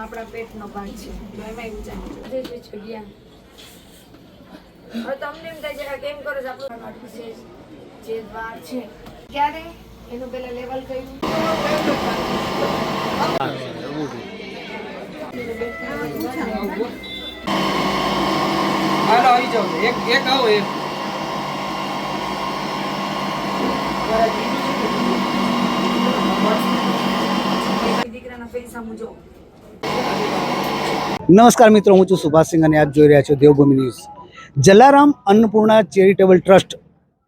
આપણા પેટનો ભાગ છે. એમાં ઊંચા જે જગ્યા હવે તમને એમ થાય છે કેમ કરો છો? આપણું જે દ્વાર છે. ક્યારે? એનું પેલા લેવલ કયું હાલો આવી જાવ એક એક આવો એક. દીકરાના પૈસા મુજો. નમસ્કાર મિત્રો, હું છું સુભાષસિંહ અને આપ જોઈ રહ્યા છો Devbhumi news. Jalaram Annapurna charitable trust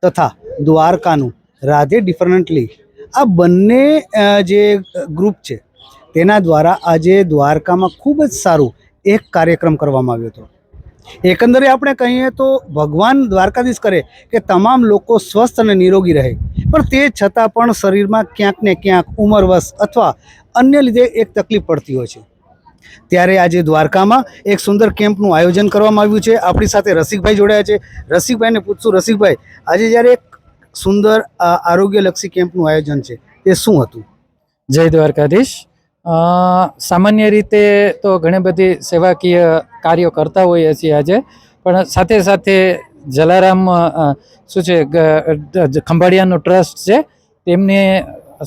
તથા દ્વારકાનું રાધે ડિફરન્ટલી આ બંને જે ગ્રુપ છે, તેના દ્વારા આજે દ્વારકામાં ખૂબ જ સારું એક કાર્યક્રમ કરવામાં આવ્યો હતો. એકંદરે આપણે કહીએ તો ભગવાન દ્વારકાધીશ કરે કે તમામ લોકો સ્વસ્થ અને નિરોગી રહે. પણ તે છતાં પણ શરીરમાં ક્યાંક ને ક્યાંક ઉંમરવશ અથવા અન્ય લીધે એક તકલીફ પડતી હોય છે. ત્યારે આજે દ્વારકામાં એક સુંદર કેમ્પનું આયોજન કરવામાં આવ્યું છે. આપણી સાથે રસિકભાઈ જોડાયા છે. રસિકભાઈને પૂછશું, રસિકભાઈ, આજે જ્યારે એક સુંદર આરોગ્યલક્ષી કેમ્પનું આયોજન છે, તે શું હતું? જય દ્વારકાધીશ. સામાન્ય રીતે તો ઘણી બધી સેવાકીય કાર્યો કરતા હોઈએ છીએ આજે, પણ સાથે સાથે જલારામ શું છે ખંભાળિયાનો ટ્રસ્ટ છે, તેમને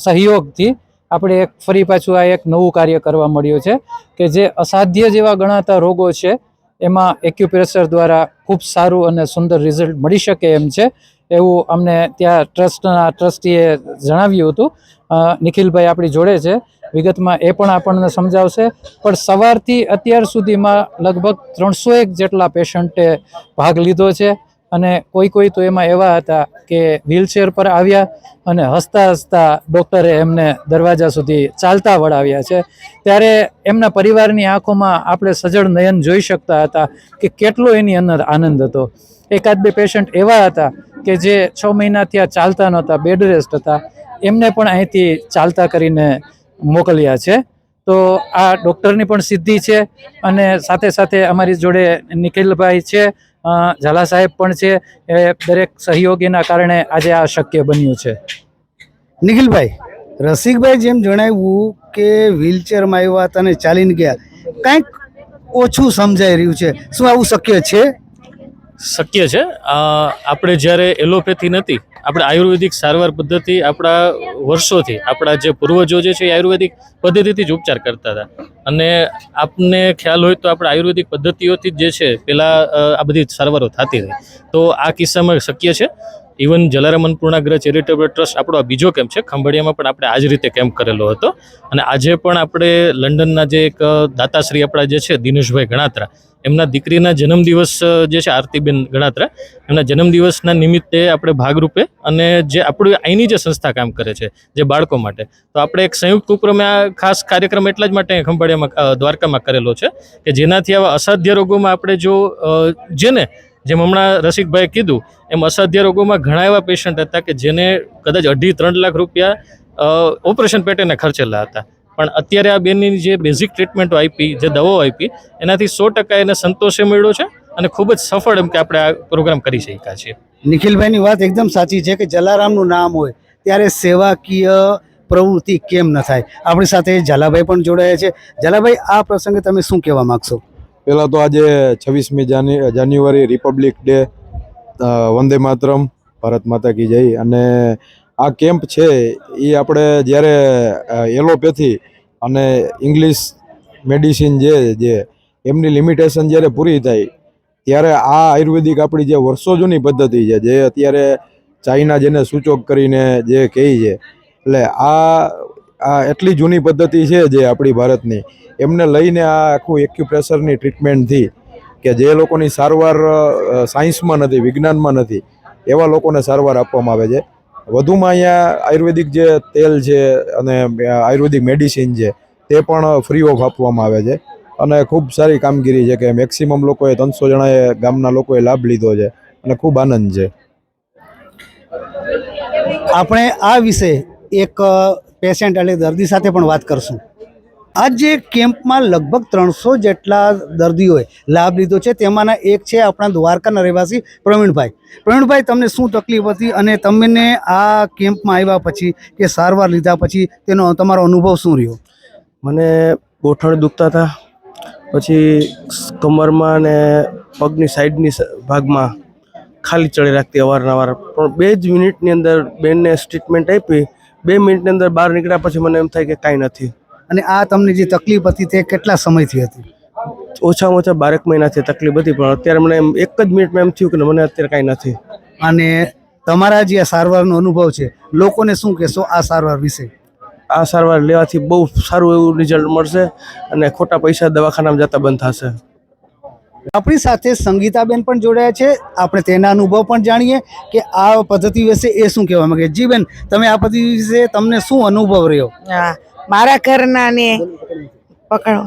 સહયોગથી આપણે એક ફરી પાછું આ એક નવું કાર્ય કરવા મળ્યું છે કે જે અસાધ્ય જેવા ગણાતા રોગો છે, એમાં એક્યુપ્રેશર દ્વારા ખૂબ સારું અને સુંદર રિઝલ્ટ મળી શકે એમ છે. એવું અમને ત્યાં ટ્રસ્ટના ટ્રસ્ટીએ જણાવ્યું હતું. નિખિલભાઈ આપણી જોડે છે. વિગતમાં એ પણ આપણને સમજાવશે. પણ સવારથી અત્યાર સુધીમાં લગભગ ત્રણસો એક જેટલા પેશન્ટે ભાગ લીધો છે. અને કોઈ કોઈ તો એમાં એવા હતા કે વ્હીલચેર પર આવ્યા અને હસતા હસતા ડૉક્ટરે એમને દરવાજા સુધી ચાલતા વળાવ્યા છે. ત્યારે એમના પરિવારની આંખોમાં આપણે સજળ નયન જોઈ શકતા હતા કે કેટલો એની અંદર આનંદ હતો. એકાદ બે પેશન્ટ એવા હતા કે જે છ મહિના ત્યાં ચાલતા નહોતા બેડ રેસ્ટ હતા. એમને પણ અહીંથી ચાલતા કરીને મોકલ્યા છે. તો આ ડૉક્ટરની પણ સિદ્ધિ છે અને સાથે સાથે અમારી જોડે નિખિલભાઈ છે ઝાલા સાહેબ પણ છે, એ દરેક સહયોગીના કારણે આજે આ શક્ય બન્યું છે. નિખિલભાઈ, રસિકભાઈ જેમ જણાવ્યું કે વ્હીલચેરમાં આવ્યા હતા અને ચાલીને ગયા, કાંઈક ઓછું સમજાઈ રહ્યું છે. શું આવું શક્ય છે? શક્ય છે. આપણે જ્યારે એલોપેથી નથી, આપણે આયુર્વેદિક સારવાર પદ્ધતિ આપણા વર્ષોથી, આપણા જે પૂર્વજો જે છે એ આયુર્વેદિક પદ્ધતિથી જ ઉપચાર કરતા હતા. અને આપને ખ્યાલ હોય તો આપણે આયુર્વેદિક પદ્ધતિઓથી જ જે છે પહેલાં આ બધી સારવારો થતી રહી. તો આ કિસ્સામાં શક્ય છે. Even Jalaram Annapurna charitable trust આપણો આ બીજો કેમ્પ છે. ખંભાળિયામાં પણ આપણે આ જ રીતે કેમ્પ કરેલો હતો. અને આજે પણ આપણે લંડનના જે એક દાતાશ્રી આપણા જે છે, દિનેશભાઈ ગણાત્રા, એમના દીકરીના જન્મદિવસ જે છે, આરતીબેન ગણાત્રા, એમના જન્મદિવસના નિમિત્તે આપણે ભાગરૂપે અને જે આપણું અહીંની જે સંસ્થા કામ કરે છે, જે બાળકો માટે. તો આપણે એક સંયુક્ત ઉપક્રમે આ ખાસ કાર્યક્રમ એટલા જ માટે ખંભાળિયામાં દ્વારકામાં કરેલો છે કે જેનાથી આવા અસાધ્ય રોગોમાં આપણે જો જેને જેમ હમણાં રસિકભાઈએ કીધું, એમ અસાધ્ય રોગોમાં ઘણા એવા પેશન્ટ હતા કે જેને કદાચ અઢી ત્રણ લાખ રૂપિયા ઓપરેશન પેટેને ખર્ચેલા હતા. પણ અત્યારે આ બેનની જે બેઝિક ટ્રીટમેન્ટો આપી, જે દવાઓ આપી, એનાથી સો ટકા એને સંતોષે મળ્યો છે અને ખૂબ જ સફળ એમ કે આપણે આ પ્રોગ્રામ કરી શક્યા છીએ. નિખિલભાઈની વાત એકદમ સાચી છે કે જલારામનું નામ હોય, ત્યારે સેવાકીય પ્રવૃત્તિ કેમ ન થાય? આપણી સાથે ઝાલાભાઈ પણ જોડાયા છે. ઝાલાભાઈ, આ પ્રસંગે તમે શું કહેવા માગશો? પહેલાં તો આજે છવ્વીસમી જાન્યુઆરી રિપબ્લિક ડે વંદે માતરમ, ભારત માતા કી જય. અને આ કેમ્પ છે એ આપણે જ્યારે એલોપેથી અને ઇંગ્લિશ મેડિસિન જે જે, એમની લિમિટેશન જ્યારે પૂરી થાય, ત્યારે આ આયુર્વેદિક આપણી જે વર્ષો જૂની પદ્ધતિ છે, જે અત્યારે ચાઇના જેને સૂચક કરીને જે કહે છે, એટલે આ આ એટલી જૂની પદ્ધતિ છે જે આપણી ભારતની. એમને લઈને આ આખું એક્યુપ્રેશરની ટ્રીટમેન્ટથી કે જે લોકોની સારવાર સાયન્સમાં નથી, વિજ્ઞાનમાં નથી, એવા લોકોને સારવાર આપવામાં આવે છે. વધુમાં અહીંયા આયુર્વેદિક જે તેલ છે અને આયુર્વેદિક મેડિસિન છે, તે પણ ફ્રી ઓફ આપવામાં આવે છે. અને ખૂબ સારી કામગીરી છે કે મેક્સિમમ લોકોએ ત્રણસો જણાએ ગામના લોકોએ લાભ લીધો છે અને ખૂબ આનંદ છે. આપણે આ વિશે એક પેશન્ટ એટલે દર્દી સાથે પણ વાત કરશું. આ જે કેમ્પમાં લગભગ ત્રણસો જેટલા દર્દીઓએ લાભ લીધો છે. તેમાંના એક છે આપણા દ્વારકાના રહેવાસી પ્રવીણભાઈ. પ્રવીણભાઈ, તમને શું તકલીફ હતી અને તમને આ કેમ્પમાં આવ્યા પછી કે સારવાર લીધા પછી તેનો તમારો અનુભવ શું રહ્યો? મને ગોઠણ દુખતા હતા. પછી કમરમાં ને પગની સાઈડની ભાગમાં ખાલી ચડી રાખતી અવારનવાર. પણ બે જ મિનિટની અંદર બેનને ટ્રીટમેન્ટ આપી બે મિનિટની અંદર બહાર નીકળ્યા પછી મને એમ થાય કે કાંઈ નથી. અને આ તમને જે તકલીફ હતી તે કેટલા સમયથી હતી? ઓછામાં ઓછા બારેક મહિનાથી તકલીફ હતી પણ અત્યારે મને એમ એક જ મિનિટમાં એમ થયું કે મને અત્યારે કાંઈ નથી. અને તમારા જે આ સારવારનો અનુભવ છે લોકોને શું કહેશો આ સારવાર વિશે? આ સારવાર લેવાથી બહુ સારું એવું રિઝલ્ટ મળશે અને ખોટા પૈસા દવાખાનામાં જતા બંધ થશે. આપણી સાથે સંગીતાબેન પણ જોડાયા છે. આપણે તેના અનુભવ પણ જાણીએ કે આ પદ્ધતિ વિશે એ શું કહેવા માંગે? જી બેન તમે આ પદ્ધતિ વિશે તમને શું અનુભવ રહ્યો? હા, મારા ઘરના ને પકડો.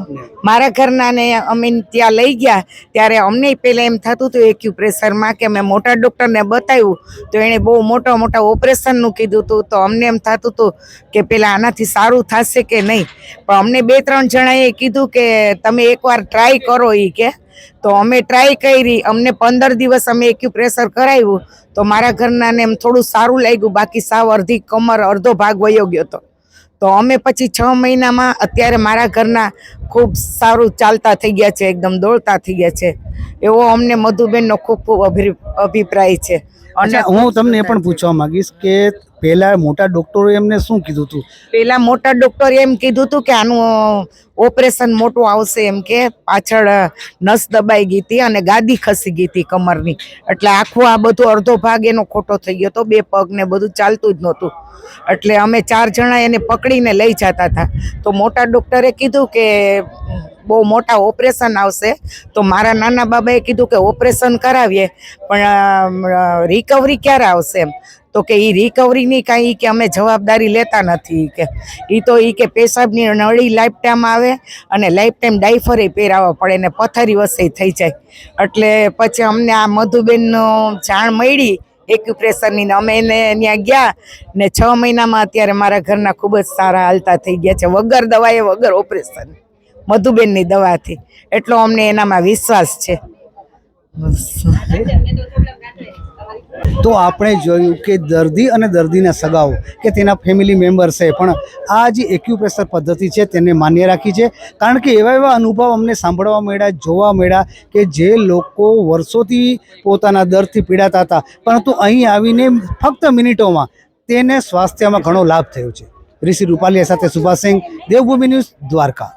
મારા ઘરના ને અમે ત્યાં લઈ ગયા. ત્યારે અમને પહેલાં એમ થતું હતું એક્યુપ્રેશરમાં કે મેં મોટા ડૉક્ટરને બતાવ્યું. તો એણે બહુ મોટા મોટા ઓપરેશનનું કીધું હતું. તો અમને એમ થતું હતું કે પેલા આનાથી સારું થશે કે નહીં? પણ અમને બે ત્રણ જણાએ કીધું કે, તમે એકવાર ટ્રાય કરો એ કે. તો અમે ટ્રાય કરી, અમને પંદર દિવસ અમે એક્યુપ્રેશર કરાવ્યું. તો મારા ઘરનાને એમ થોડું સારું લાગ્યું, બાકી સાવ અડધી કમર, અડધો ભાગ વયો ગયો હતો. તો અમે પછી છ મહિનામાં અત્યારે મારા ઘરના ખૂબ સારું ચાલતા થઈ ગયા છે એકદમ દોડતા થઈ ગયા છે. એવો અમને મધુબેનનો ખૂબ ખૂબ અભિ- અભિપ્રાય છે. અને હું તમને પણ પૂછવા માંગીશ કે પહેલા મોટા ડોક્ટરો એમને શું કીધું હતું પેલા મોટા ડોક્ટરે એમ કીધું હતું કે આનું ઓપરેશન મોટું આવશે એમ કે પાછળ નસ દબાઈ ગઈ હતી અને ગાદી ખસી ગઈ હતી કમરની. એટલે આખું આ બધું અડધો ભાગ એનો ખોટો થઈ ગયો હતો બે પગ ને બધું ચાલતું જ નહોતું. એટલે અમે ચાર જણા એને પકડીને લઈ જતા હતા. તો મોટા ડોક્ટરે કીધું કે બહુ મોટા ઓપરેશન આવશે, તો મારા નાના બાબાએ કીધું કે ઓપરેશન કરાવીએ, પણ રિકવરી ક્યારે આવશે એમ? તો કે એ રિકવરીની કાંઈ કે અમે જવાબદારી લેતા નથી કે. એ તો એ કે પેશાબની નળી લાઈફ ટાઈમ આવે અને લાઈફ ટાઈમ ડાયફરે પહેરાવવા પડે ને પથારી વસે થઈ જાય. એટલે પછી અમને આ મધુબેનનો જાણ મળી, એક્યુપ્રેશરની અમે એને ત્યાં ગયા ને છ મહિનામાં અત્યારે મારા ઘરના ખૂબ જ સારા હાલતા થઈ ગયા છે. વગર દવાએ વગર ઓપરેશન. મધુબેનની દવાથી. એટલો અમને એનામાં વિશ્વાસ છે. તો આપણે જોયું કે દર્દી અને દર્દીના સગાઓ કે તેના ફેમિલી મેમ્બર્સે પણ આ જે એક્યુપ્રેશર પદ્ધતિ છે તેને માન્ય રાખી છે. કારણ કે એવા એવા અનુભવ અમને સાંભળવા મળ્યા, જોવા મળ્યા કે જે લોકો વર્ષોથી પોતાના દર્દથી પીડાતા હતા, પરંતુ અહીં આવીને ફક્ત મિનિટોમાં તેને સ્વાસ્થ્યમાં ઘણો લાભ થયો છે. ઋષિ રૂપાલિયા સાથે સુભાષ સિંહ, દેવભૂમિ ન્યૂઝ દ્વારકા.